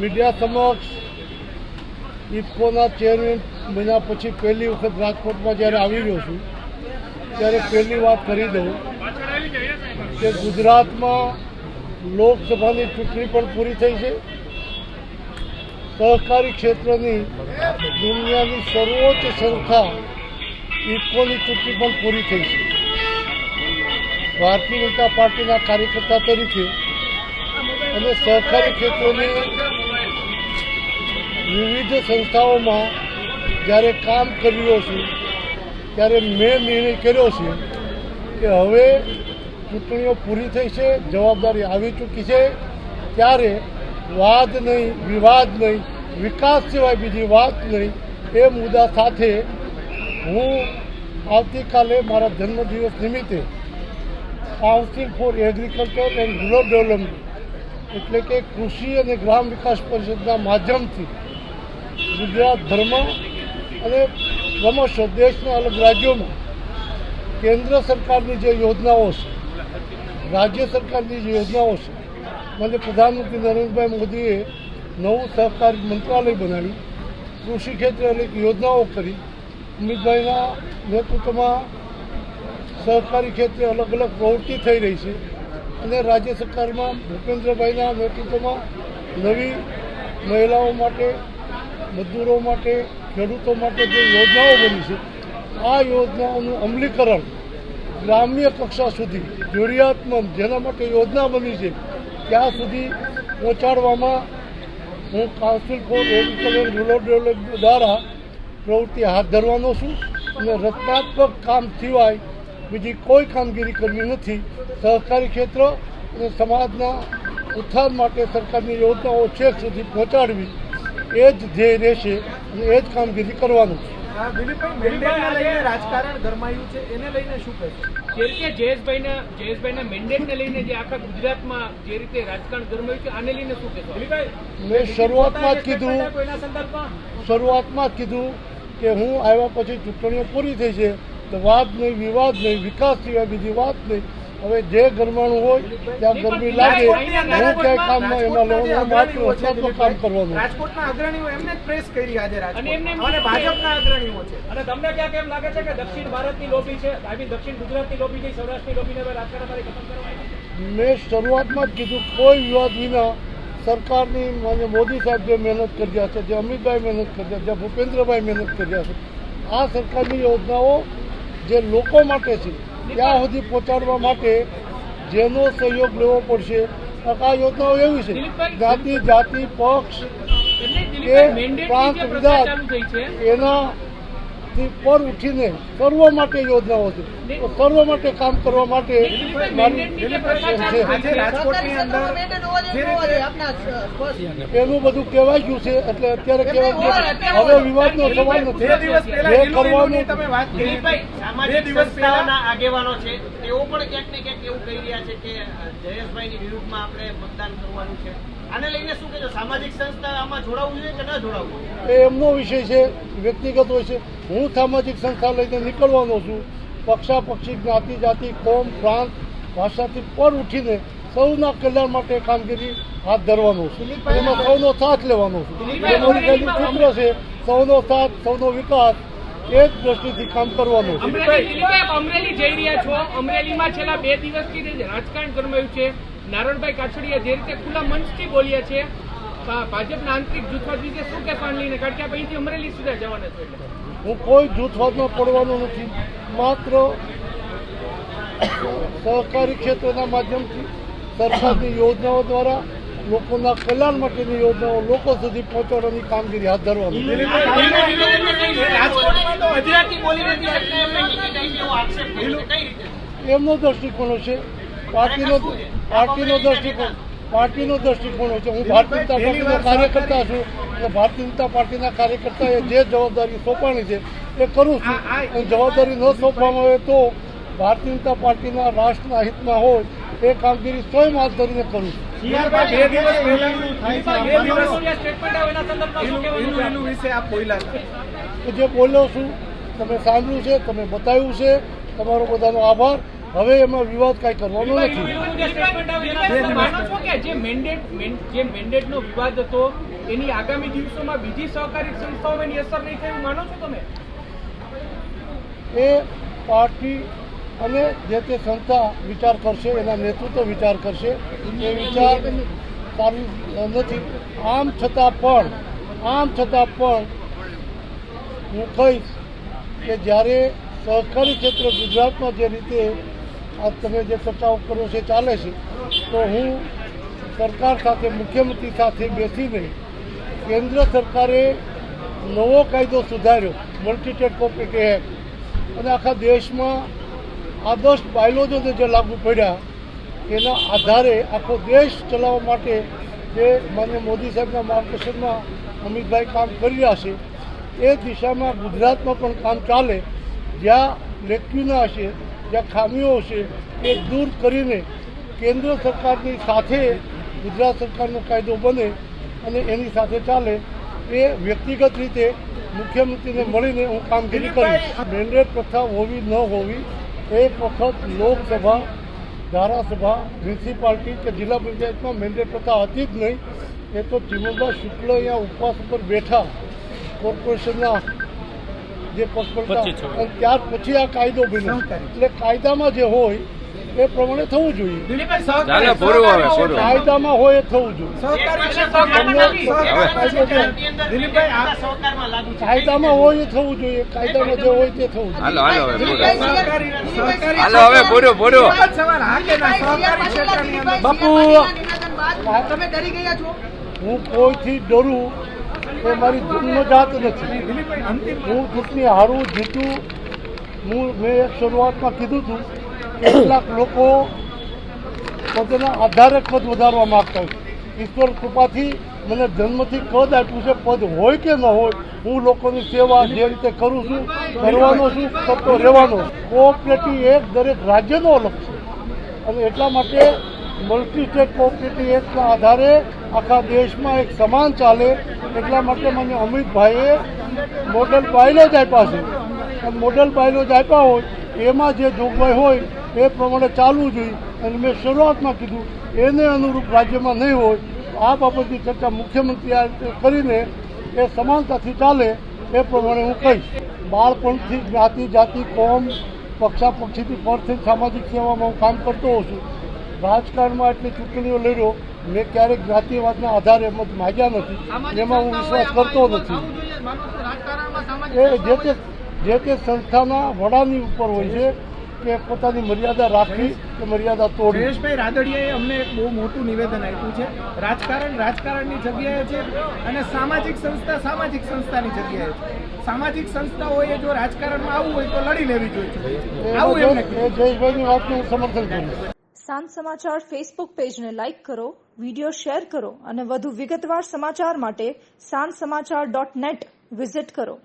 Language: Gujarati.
મીડિયા સમક્ષ ઇફકોના ચેરમેન મહિના પછી પહેલી વખત રાજકોટમાં જ્યારે આવી રહ્યો છું, ત્યારે પહેલી વાત કરી દઉં કે ગુજરાતમાં લોકસભાની ચૂંટણી પણ પૂરી થઈ છે. સહકારી ક્ષેત્રની દુનિયાની સર્વોચ્ચ સંસ્થા ઇફકોની ચૂંટણી પણ પૂરી થઈ છે. ભારતીય જનતા પાર્ટીના કાર્યકર્તા તરીકે અને સહકારી ક્ષેત્રની વિવિધ સંસ્થાઓમાં જ્યારે કામ કરી છું ત્યારે મેં નિર્ણય કર્યો છે કે હવે ચૂંટણીઓ પૂરી થઈ છે, જવાબદારી આવી ચૂકી છે, ત્યારે વાદ નહીં, વિવાદ નહીં, વિકાસ સિવાય બીજી વાત નહીં, એ મુદ્દા સાથે હું આવતીકાલે મારા જન્મદિવસ નિમિત્તે council for agriculture and rural development એટલે કે કૃષિ અને ગ્રામ વિકાસ પરિષદના માધ્યમથી ગુજરાતભરમાં અને ક્રમશ દેશના અલગ રાજ્યોમાં. કેન્દ્ર સરકારની જે યોજનાઓ છે, રાજ્ય સરકારની જે યોજનાઓ છે મને પ્રધાનમંત્રી નરેન્દ્રભાઈ મોદીએ નવું સહકારી મંત્રાલય બનાવ્યું. કૃષિ ક્ષેત્રે અનેક યોજનાઓ કરી. અમિતભાઈના નેતૃત્વમાં સહકારી ક્ષેત્રે અલગ અલગ પ્રવૃત્તિ થઈ રહી છે અને રાજ્ય સરકારમાં ભૂપેન્દ્રભાઈના નેતૃત્વમાં નવી મહિલાઓ માટે મજદૂરો માટે, ખેડૂતો માટે જે યોજનાઓ બની છે, આ યોજનાઓનું અમલીકરણ ગ્રામ્ય કક્ષા સુધી, જરૂરિયાતમંદ જેના માટે યોજના બની છે, ત્યાં સુધી પહોંચાડવામાં હું council for agriculture rural development દ્વારા પ્રવૃત્તિ હાથ ધરવાનો છું અને રચનાત્મક કામ સિવાય બીજી કોઈ કામગીરી કરવી નથી. સહકારી ક્ષેત્ર અને સમાજના ઉત્થાન માટે સરકારની યોજનાઓ છેક સુધી પહોંચાડવી એ જ ધ્યેય રહેશે એ જ કામગીરી કરવાનું. રાજકારણ ગરમાયું છે એને લઈને શું કહેશો? જે રીતે જયેશભાઈના જયેશભાઈના મેન્ડેટને લઈને જે આખા ગુજરાતમાં જે રીતે રાજકારણ ગરમાયું છે આને લઈને શું કહેશો? મેં શરૂઆતમાં જ કીધું. શરૂઆતમાં જ કીધું કે હું આવ્યા પછી ચૂંટણીઓ પૂરી થઈ છે તો વાત નહીં વિવાદ નહીં વિકાસ સિવાય બીજી વાત નહીં. હવે જે ગરમાણું હોય ત્યાં ગરમી લાગે હું ક્યાંય કામમાં એમાં લેવાનું માત્ર રચનાત્મક કામ કરવાનું. રાજકોટના અગ્રણીઓ એમને પ્રેસ કરી આજે અને ભાજપના અગ્રણીઓ છે. અને તમને ક્યાં કેમ લાગે છે કે દક્ષિણ ભારતની લોબી છે? આઈ દક્ષિણ ગુજરાતની લોબી છે સૌરાષ્ટ્રની લોબીને હવે રાજકારણ ખતમ કરવાની મેં શરૂઆતમાં જ કીધું કોઈ વિવાદ વિના સરકારની માન્ય મોદી સાહેબ જે મહેનત કર્યા છે જે અમિતભાઈ મહેનત કર્યા છે જે ભૂપેન્દ્રભાઈ મહેનત કર્યા છે આ સરકારની યોજનાઓ જે લોકો માટે છે ત્યાં સુધી પહોંચાડવા માટે જેનો સહયોગ લેવો પડશે. આ યોજનાઓ એવી છે. જાતિ જાતિ પક્ષ એ પ્રાંત વિધાન ચાલુ એનાથી પર ઉઠીને કરવા માટે યોજનાઓ છે. તો સર્વ માટે કામ કરવા માટે એનું બધું કહેવાય ગયું છે એટલે અત્યારે કહેવાય ગયું હવે વિવાદનો સવાલ નથી. બે દિવસ પહેલા જે કરવાનું તમે વાત કરી બે દિવસ પહેલાના આગેવાનો છે તેઓ પણ ક્યાંક ને ક્યાંક એવું કહી રહ્યા છે કે જયેશભાઈની વિરુદ્ધમાં આપણે મતદાન કરવાનું છે. આને લઈને શું કહેજો સામાજિક સંસ્થા આમાં જોડાવવું જોઈએ કે ન જોડાવવું એ એમનો વિષય છે વ્યક્તિગત હોય છે. હું સામાજિક સંસ્થા લઈને નીકળવાનો છું. પક્ષાપક્ષી જ્ઞાતિ જાતિ કોમ પ્રાંત ભાષાથી પર ઉઠીને સૌના કલ્યાણ માટે કામગીરી હાથ ધરવાનો છું. એમાં સૌનો સાથ લેવાનો છું. સૂત્ર છે. સૌનો સાથ સૌનો વિકાસ એ જ દ્રષ્ટિથી કામ કરવાનું છે. અમરેલી જઈ રહ્યા છો. અમરેલીમાં છેલ્લા બે દિવસથી જે રાજકારણ ગરમાયું છે. નારણભાઈ કાછડિયા જે રીતે ખુલ્લા મંચથી બોલ્યા છે. ભાજપના આંતરિક જૂથવાદ વિશે શું કહેવાનું લઈને કારણ કે આપણે અહીંથી અમરેલી સુધી જવાના છો એટલે. હું કોઈ જૂથવાદમાં પડવાનો નથી. માત્ર સહકારી ક્ષેત્રના માધ્યમથી સરકારની યોજનાઓ દ્વારા લોકોના કલ્યાણ માટેની યોજનાઓ લોકો સુધી પહોંચાડવાની કામગીરી હાથ ધરવાની. એમને દૃષ્ટિકોણ છે? પાર્ટીનો પાર્ટીનો દૃષ્ટિકોણ પાર્ટીનો દૃષ્ટિકોણ છે. હું ભારતીય જનતા પાર્ટીનો કાર્યકર્તા છું. અને ભારતીય જનતા પાર્ટીના કાર્યકર્તાએ જે જવાબદારી સોંપાણી છે એ કરું છું. અને જવાબદારી ન સોંપવામાં આવે તો ભારતીય જનતા પાર્ટીના રાષ્ટ્રના હિતમાં હોય એ કામગીરી સ્વયં હાથ ધરીને કરું છું. જે બોલ્યો છું તમે સાંભળ્યું છે તમે બતાવ્યું છે તમારો બધાનો આભાર. હવે એમાં વિવાદ કાંઈ કરવાનો નથી. જે મેન્ડેટ મેન- જે મેન્ડેટનો વિવાદ હતો, એની આગામી દિવસોમાં બીજી સહકારી સંસ્થાઓ એની અસર નહીં થાય માનો છો તમે? એ પાર્ટી અને જે તે સંસ્થા વિચાર કરશે, એના નેતૃત્વ વિચાર કરશે, એ વિચાર સારી નથી. આમ છતાં પણ, આમ છતાં પણ હું કહીશ કે જ્યારે સહકારી ક્ષેત્ર ગુજરાતમાં જે રીતે આ તમે જે ચર્ચાઓ કરો છે ચાલે છે, તો હું સરકાર સાથે, મુખ્યમંત્રી સાથે બેસીને કેન્દ્ર સરકારે નવો કાયદો સુધાર્યો મલ્ટીસ્ટેટ કોપરેટિવ એક્ટ અને આખા દેશમાં આદર્શ બાયલોજોને જે લાગુ પડ્યા, એના આધારે આખો દેશ ચલાવવા માટે જે માન્ય મોદી સાહેબના માર્ગદર્શનમાં અમિતભાઈ કામ કરી રહ્યા છે, એ દિશામાં ગુજરાતમાં પણ કામ ચાલે, જ્યાં લેક્યુના હશે, જ્યાં ખામીઓ હશે, એ દૂર કરીને કેન્દ્ર સરકારની સાથે ગુજરાત સરકારનો કાયદો બને અને એની સાથે ચાલે એ વ્યક્તિગત રીતે મુખ્યમંત્રીને મળીને હું કામગીરી કરીશ. મેન્ડેટ પ્રથા હોવી ન હોવી એક વખત લોકસભા ધારાસભા મ્યુનિસિપાલિટી કે જિલ્લા પંચાયતમાં મેન્ડેટ પ્રથા હતી જ નહીં. એ તો ચિમનભાઈ શુક્લ અહીંયા ઉપવાસ ઉપર બેઠા કોર્પોરેશનના જે પક્ષ ત્યાર પછી આ કાયદો બન્યો. એટલે કાયદામાં જે હોય એ પ્રમાણે થવું જોઈએ. કાયદામાં હોય એ થવું જોઈએ. કાયદામાં હોય એ થવું જોઈએ. કાયદામાં જે હોય તે થવું જોઈએ. હાલો હવે પૂરું બાપુ. તમે ડરી ગયા છો? હું કોઈથી ડરું એ મારી જન્મજાત નથી. હું ચૂંટણી હારું જીતું હું મેં એક શરૂઆતમાં કીધું હતું કેટલાક લોકો પોતાના આધારે કદ વધારવા માગતા હોય. ઈશ્વર કૃપાથી મને જન્મથી કદ આપ્યું છે પદ હોય કે ન હોય, હું લોકોની સેવા જે રીતે કરું છું, કરવાનો છું કરતો રહેવાનો કોઓપરેટિવ એક દરેક રાજ્યનો અલગ છે. અને એટલા માટે મલ્ટી સ્ટેટ કોઓપરેટિવ એક્ટના આધારે આખા દેશમાં એક સમાન ચાલે, એટલા માટે મને અમિતભાઈએ મોડલ જ આપ્યા છે. અને બાયલો જ આપ્યા હોય એમાં જે જોગવાઈ હોય એ પ્રમાણે ચાલવું જોઈએ. અને મેં શરૂઆતમાં કીધું એને અનુરૂપ રાજ્યમાં નહીં હોય. આ બાબતની ચર્ચા મુખ્યમંત્રી આ કરીને એ સમાનતાથી ચાલે એ પ્રમાણે હું કહીશ. બાળપણથી જ્ઞાતિ જાતિ કોમ પક્ષાપક્ષીથી પરથી સામાજિક સેવામાં હું કામ કરતો હોઉં છું. રાજકારણમાં એટલી ચૂંટણીઓ લડ્યો મેં ક્યારેક જ્ઞાતિવાદના આધારે મત માગ્યા નથી. એમાં હું વિશ્વાસ કરતો નથી. એ જે તે જે તે સંસ્થાના વડાની ઉપર હોય છે કે પોતાની મર્યાદા રાખવી કે મર્યાદા તોડવી સુરેશભાઈ રાદડિયાએ અમને એક બહુ મોટું નિવેદન આપ્યું છે. રાજકારણ રાજકારણની જગ્યાએ છે અને સામાજિક સંસ્થા સામાજિક સંસ્થાની જગ્યાએ છે. સામાજિક સંસ્થાઓએ જો રાજકારણમાં આવવું હોય તો લડી લેવી જોઈએ. આવું એમને જયેશભાઈની વાતનું હું સમર્થન કરું સાંજ સમાચાર ફેસબુક પેજને લાઇક કરો વીડિયો શેર કરો અને વધુ વિગતવાર સમાચાર માટે સાંજ સમાચાર ડોટ નેટ વિઝિટ કરો.